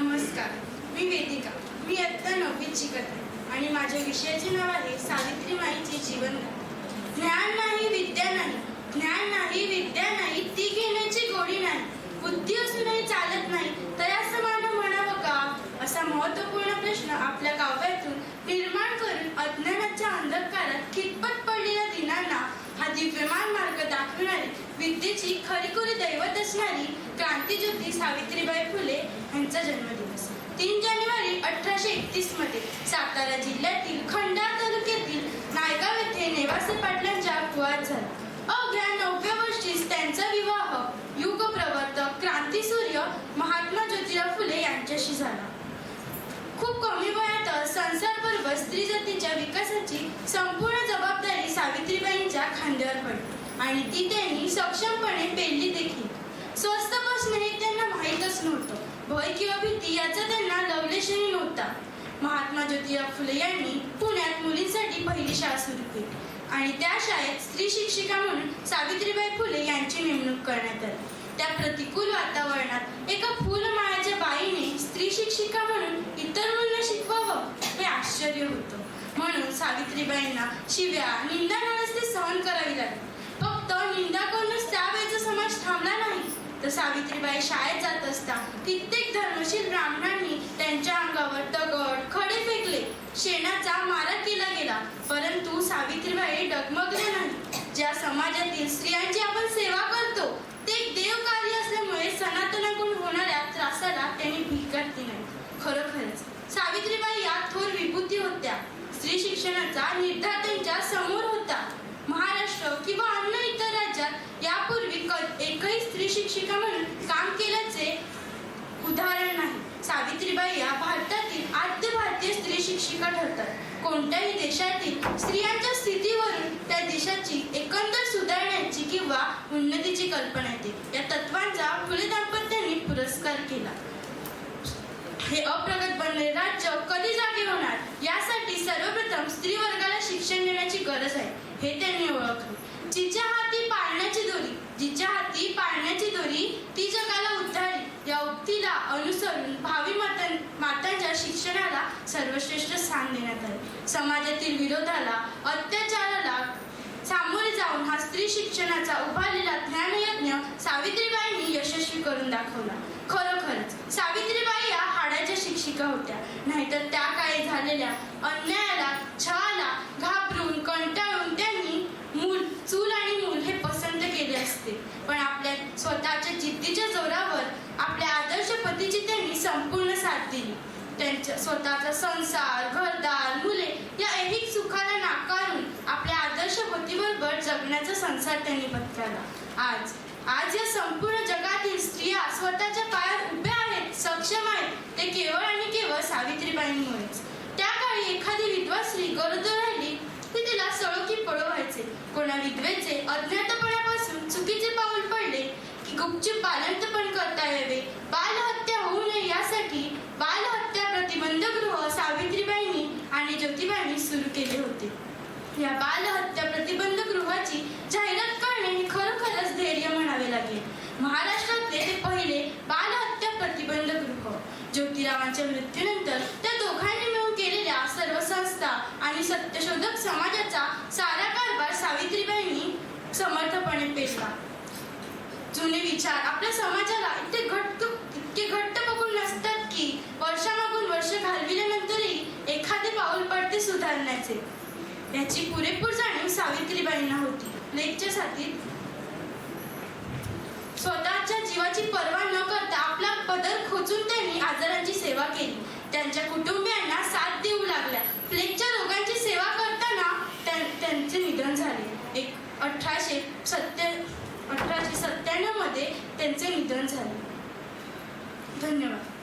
नमस्कार. मी वेदिका. मी आत्ता नववीत शिकत आहे आणि माझ्या विषयाचे नाव आहे सावित्रीमाईचे जीवन ज्ञान नाही विद्या नाही. ज्ञान नाही विद्या नाही ती घेण्याची गोडी नाही. बुद्धी असूनही चालत नाही. तयास मानव म्हणावं का? असा महत्त्वपूर्ण प्रश्न आपल्या काव्यातून निर्माण करून अज्ञानाच्या अंधकारात कितपत पडलेल्या दिनांना हा दिव्यमान मार्ग दाखवणारी विद्येची खरीखुरी दैवत असणारी क्रांतीज्योती सावित्रीबाई फुले यांचा जन्मदिवस. तीन जानेवारी अठराशे एकतीसमध्ये सातारा जिल्ह्यातील खंडार तालुक्यातील नायगाव येथे नेवासे पाटलांच्या कुवात झाला. अवघ्या नवव्या वर्षीच त्यांचा विवाह युग प्रवर्तक क्रांतीसूर्य महात्मा ज्योतिराव फुले यांच्याशी झाला. खूप कमी वयात संसारबरोबर स्त्री जातीच्या विकासाची संपूर्ण जबाबदारी सावित्रीबाईंच्या खांद्यावर पडली. आणि ती त्यांनी सक्षमपणे पेलली देखील. स्वस्त बसणे म्हणजे हे त्यांना माहीतच नव्हतं. भय किंवा भीती याचा त्यांना लवलेशही नव्हता. महात्मा ज्योतिबा फुले यांनी पुण्यात मुलींसाठी पहिली शाळा सुरू केली. आणि त्या शाळेत स्त्री शिक्षिका म्हणून सावित्रीबाई फुले यांची नेमणूक करण्यात आली. त्या प्रतिकूल वातावरणात एका फुलमाळ्याच्या बाईने स्त्री शिक्षिका म्हणून इतर मुलं शिकवावं हे आश्चर्य होतं. म्हणून सावित्रीबाईंना शिव्या निंदा नसते सहन करावी लागली. सावित्रीबाई शाळेत जात असता कित्येक धर्मशील ब्राह्मणांनी त्यांच्या अंगावर दगड खडे फेकले. शेणाचा मारा केला गेला. परंतु सावित्रीबाई डगमगले नाही. ज्या समाजातील स्त्रियांची आपण सेवा करतो ते देव कार्य असल्यामुळे सनातनाकडून होणाऱ्या त्रासाला त्यांनी भीक घातली नाही. खरोखरच सावित्रीबाई या थोर विभूती होत्या. स्त्री शिक्षणाचा निर्धार त्यांच्यासमोर होता. म्हणून काम केल्याचे उदाहरण नाही. सावित्रीबाई या भारतातील आद्य भारतीय स्त्री शिक्षिका ठरतात. कोणत्याही देशातील स्त्रियांच्या स्थितीवरून त्या देशाची एकंदर सुधारण्याची किंवा उन्नतीची कल्पना येते. या तत्वांचा फुले दाम्पत्यांनी पुरस्कार केला. हे अप्रगत बनलेले राज्य कधी जागे होणार? यासाठी सर्वप्रथम स्त्री वर्गाला शिक्षण देण्याची गरज आहे. हे त्यांनी ओळखले. जिच्या हाती पाळण्याची दोरी जिच्या हाती पाळण्याची दोरी ती जगाला उद्धारी. या उक्तीला अनुसरून भावी मातां मातांच्या शिक्षणाला सर्वश्रेष्ठ स्थान देण्यात आले. समाजातील विरोधाला अत्याचाराला सामोरे जाऊन हा स्त्री शिक्षणाचा उभारलेला ज्ञानयज्ञ सावित्रीबाईंनी यशस्वी करून दाखवला. खरोखरच सावित्रीबाई या हाडाच्या शिक्षिका होत्या. नाहीतर त्या काळी झालेल्या अन्याय छळाला घाबरून कंटाळून त्यांनी मूल चूल आणि मूल हे पसंत केले असते पण आपल्या स्वतःच्या जिद्दीच्या जोरावर आपल्या आदर्श पतीची त्यांनी संपूर्ण साथ दिली त्यांच्या स्वतःचा संसार घरदार मुले या ऐहिक सुखाला नाकारून आपल्या आदर्श पतीबरोबर जगण्याचा संसार त्यांनी पत्करला. आज आज या संपूर्ण जगातील स्त्रिया स्वतःच्या पायावर उभ्या आहेत सक्षम आहेत. ते केवळ आणि केवळ सावित्रीबाईंमुळेच. त्या काळी एखादी विधवा स्त्री गरज राहिली की तिला सळो की पळो व्हायचे कोणा विधवेचे अज्ञातपणापासून चुकीचे पाऊल पडले की गुपचूप बालंतपण करता यावे. बालहत्या होऊ नये यासाठी आणि ज्योतिबाईंनी सुरू केले होते. या बालहत्या प्रतिबंध गृहाची जाहिरात करणे हे खरोखरच धैर्य म्हणावे लागले. महाराष्ट्रातले ते पहिले बालहत्या प्रतिबंध गृह. ज्योतिरावांच्या मृत्यूनंतर त्या दोघांनी मिळून केलेल्या सर्व संस्था आणि सत्यशोधक समाजाचा सारा कारभार सावित्रीबाईंनी समर्थपणे पेशला जुने विचार आपल्या समाजाला इथे घट्ट घट्ट सुधारण्याचे याची पुरेपूर जाणीव सावित्रीबाईंना होती. लेकच्या स्वतःच्या जीवाची पर्वा न करता आपला पदर खोचून त्यांनी आजारांची सेवा केली. त्यांच्या कुटुंबियांना साथ देऊ लागल्या. प्लेगच्या रोगांची सेवा करताना त्यां- त्यांचे निधन झाले. एक अठराशे सत्य अठराशे सत्त्याण्णवमध्ये त्यांचे निधन झाले. धन्यवाद.